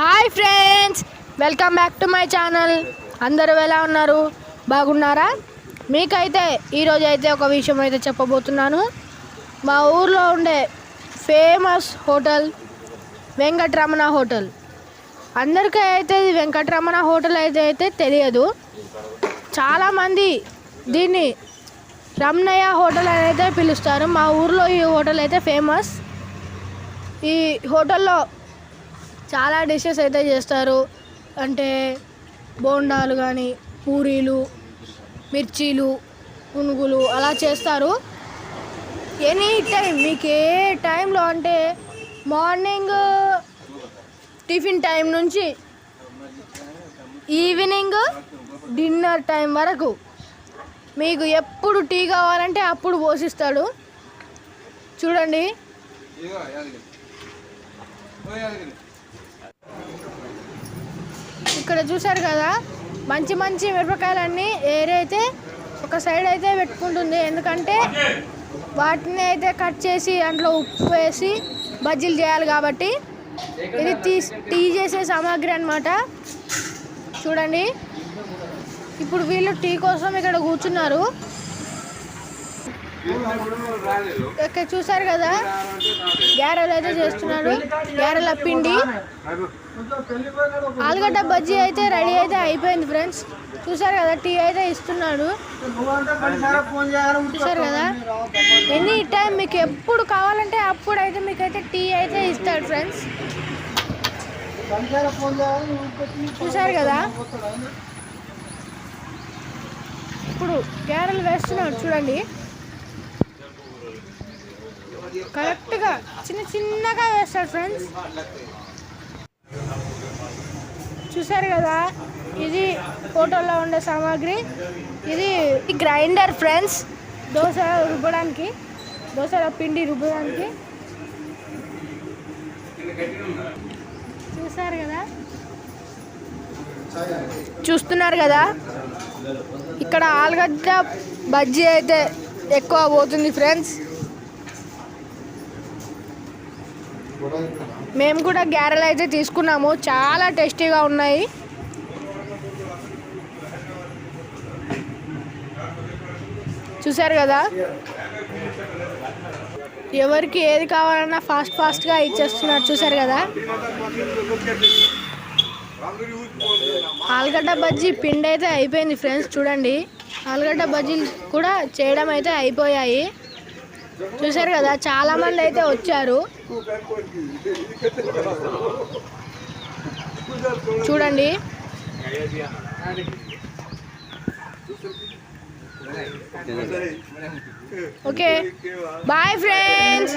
Hi friends welcome back to my channel. అందరూ ఎలా ఉన్నారు? బాగున్నారా? మీకైతే ఈరోజు అయితే ఒక విషయం అయితే చెప్పబోతున్నాను. మా ఊర్లో ఉండే ఫేమస్ హోటల్ వెంకటరమణ హోటల్. అందరికీ అయితే వెంకటరమణ హోటల్ అయితే అయితే తెలియదు. చాలామంది దీన్ని రమణయ్య హోటల్ అని అయితే పిలుస్తారు. మా ఊర్లో ఈ హోటల్ అయితే ఫేమస్. ఈ హోటల్లో చాలా డిషెస్ అయితే చేస్తారు. అంటే బోండాలు కానీ పూరీలు మిర్చీలు పునుగులు అలా చేస్తారు. ఎనీ టైం మీకు ఏ టైంలో అంటే మార్నింగ్ టిఫిన్ టైం నుంచి ఈవినింగ్ డిన్నర్ టైం వరకు మీకు ఎప్పుడు టీ కావాలంటే అప్పుడు పోషిస్తాడు. చూడండి. ఇక్కడ చూసారు కదా మంచి మంచి మిరపకాయలన్నీ ఏరైతే ఒక సైడ్ అయితే పెట్టుకుంటుంది. ఎందుకంటే వాటిని అయితే కట్ చేసి అందులో ఉప్పు వేసి బజ్జీలు చేయాలి కాబట్టి ఇది తీ టీ చేసే సామాగ్రి అన్నమాట. చూడండి. ఇప్పుడు వీళ్ళు టీ కోసం ఇక్కడ కూర్చున్నారు. ఇక్కడ చూసారు కదా గ్యారెలు అయితే చేస్తున్నాడు గ్యారెల పిండి. ఆలుగడ్డ బజ్జీ అయితే రెడీ అయితే అయిపోయింది ఫ్రెండ్స్. చూసారు కదా టీ అయితే ఇస్తున్నాడు. చూసారు కదా? ఎనీ టైం మీకు ఎప్పుడు కావాలంటే అప్పుడు అయితే మీకు అయితే టీ అయితే ఇస్తాడు ఫ్రెండ్స్. చూసారు కదా? ఇప్పుడు క్యారెలు వేస్తున్నాడు చూడండి. కరెక్ట్గా చిన్న చిన్నగా వేస్తాడు ఫ్రెండ్స్. చూసారు కదా? ఇది ఫోటోలో ఉండే సామాగ్రి. ఇది గ్రైండర్ ఫ్రెండ్స్. దోశ రుబ్బడానికి దోశల పిండి రుబ్బడానికి. చూసారు కదా? చూస్తున్నారు కదా? ఇక్కడ ఆలుగడ్డ బజ్జీ అయితే ఎక్కువ పోతుంది ఫ్రెండ్స్. మేము కూడా గ్యారెలు అయితే తీసుకున్నాము. చాలా టేస్టీగా ఉన్నాయి. చూసారు కదా? ఎవరికి ఏది కావాలన్నా ఫాస్ట్ ఫాస్ట్గా ఇచ్చేస్తున్నారు. చూసారు కదా? ఆలుగడ్డ బజ్జీ పిండి అయితే అయిపోయింది ఫ్రెండ్స్. చూడండి. ఆలుగడ్డ బజ్జీలు కూడా చేయడం అయితే అయిపోయాయి. చూసారు కదా చాలా మంది అయితే వచ్చారు. చూడండి. ఓకే. Bye friends